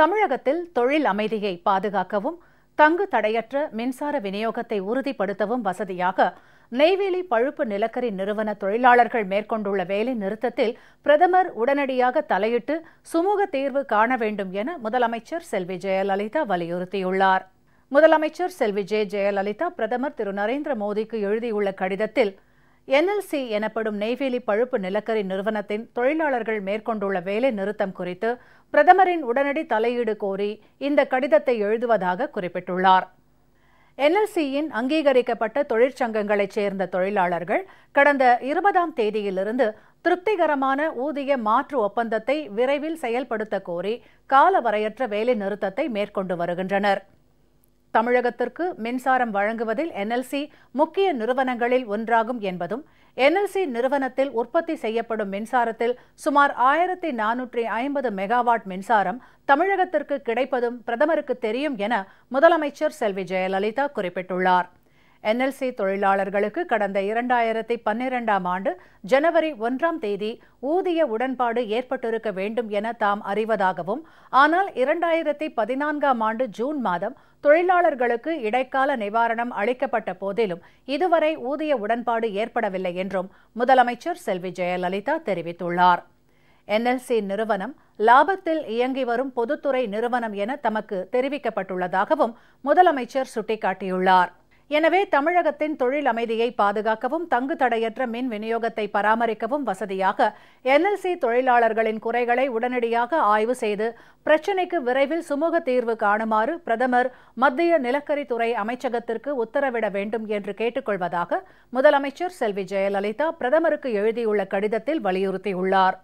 தமிழகத்தில் தொழில் அமைதியை பாதுகாக்கவும் தங்கு தடையற்ற மின்சார விநியோகத்தை உறுதிப்படுத்தவும் வசதியாக நெய்வேலி பழுப்பு நிலக்கரி நிறுவன தொழிலாளர்கள் மேற்கொண்டுள்ள வேலை நிறுத்தத்தில் பிரதமர் உடனடியாக தலையிட்டு சுமூக தீர்வு காண வேண்டும் என முதலமைச்சர் செல்வி ஜெயலலிதா வலியுறுத்தியுள்ளார். முதலமைச்சர் செல்வி ஜே. ஜெயலலிதா பிரதமர் திரு. நரேந்திர மோடிக்கு எழுதியுள்ள கடிதத்தில் என்எல்சி எனப்படும் நெய்வேலி பழுப்பு நிலக்கரி நிறுவனத்தின் தொழிலாளர்கள் மேற்கொண்டுள்ள வேலை நிறுத்தம் குறித்து பிரதமரின் உடனடி தலையீடு கோரி இந்த கடிதத்தை எழுதுவதாக குறிப்பிட்டுள்ளார். என்எல்சியின் அங்கீகரிக்கப்பட்ட தொழிற்சங்கங்களைச் சேர்ந்த தொழிலாளர்கள் கடந்த இருபதாம் தேதியிலிருந்து திருப்திகரமான ஊதிய மாற்று ஒப்பந்தத்தை விரைவில் செயல்படுத்த கோரி காலவரையற்ற வேலை நிறுத்தத்தை மேற்கொண்டு வருகின்றனர். தமிழகத்திற்கு மின்சாரம் வழங்குவதில் என்எல்சி முக்கிய நிறுவனங்களில் ஒன்றாகும் என்பதும் என்எல்சி நிறுவனத்தில் உற்பத்தி செய்யப்படும் மின்சாரத்தில் சுமார் ஆயிரத்தி நானூற்றி ஐம்பது மெகாவாட் மின்சாரம் தமிழகத்திற்கு கிடைப்பதும் பிரதமருக்கு தெரியும் என முதலமைச்சர் செல்வி ஜெயலலிதா குறிப்பிட்டுள்ளார். என்எல்சி தொழிலாளர்களுக்கு கடந்த இரண்டாயிரத்தி பன்னிரெண்டாம் ஆண்டு ஜனவரி ஒன்றாம் தேதி ஊதிய உடன்பாடு ஏற்பட்டிருக்க வேண்டும் என தாம் அறிவதாகவும் ஆனால் இரண்டாயிரத்தி பதினான்காம் ஆண்டு ஜூன் மாதம் தொழிலாளர்களுக்கு இடைக்கால நிவாரணம் அளிக்கப்பட்ட போதிலும் இதுவரை ஊதிய உடன்பாடு ஏற்படவில்லை என்றும் முதலமைச்சர் செல்வி ஜெயலலிதா தெரிவித்துள்ளார். என்எல்சி நிறுவனம் லாபத்தில் இயங்கி வரும் பொதுத்துறை நிறுவனம் என தமக்கு தெரிவிக்கப்பட்டுள்ளதாகவும் முதலமைச்சர் சுட்டிக்காட்டியுள்ளார். எனவே தமிழகத்தின் தொழில் அமைதியை பாதுகாக்கவும் தங்கு தடையற்ற மின் விநியோகத்தை பராமரிக்கவும் வசதியாக என்எல்சி தொழிலாளர்களின் குறைகளை உடனடியாக ஆய்வு செய்து பிரச்சினைக்கு விரைவில் சுமூக தீர்வு காணுமாறு பிரதமர் மத்திய நிலக்கரித்துறை அமைச்சகத்திற்கு உத்தரவிட வேண்டும் என்று கேட்டுக்கொள்வதாக முதலமைச்சர் செல்வி ஜெயலலிதா பிரதமருக்கு எழுதியுள்ள கடிதத்தில் வலியுறுத்தியுள்ளார்.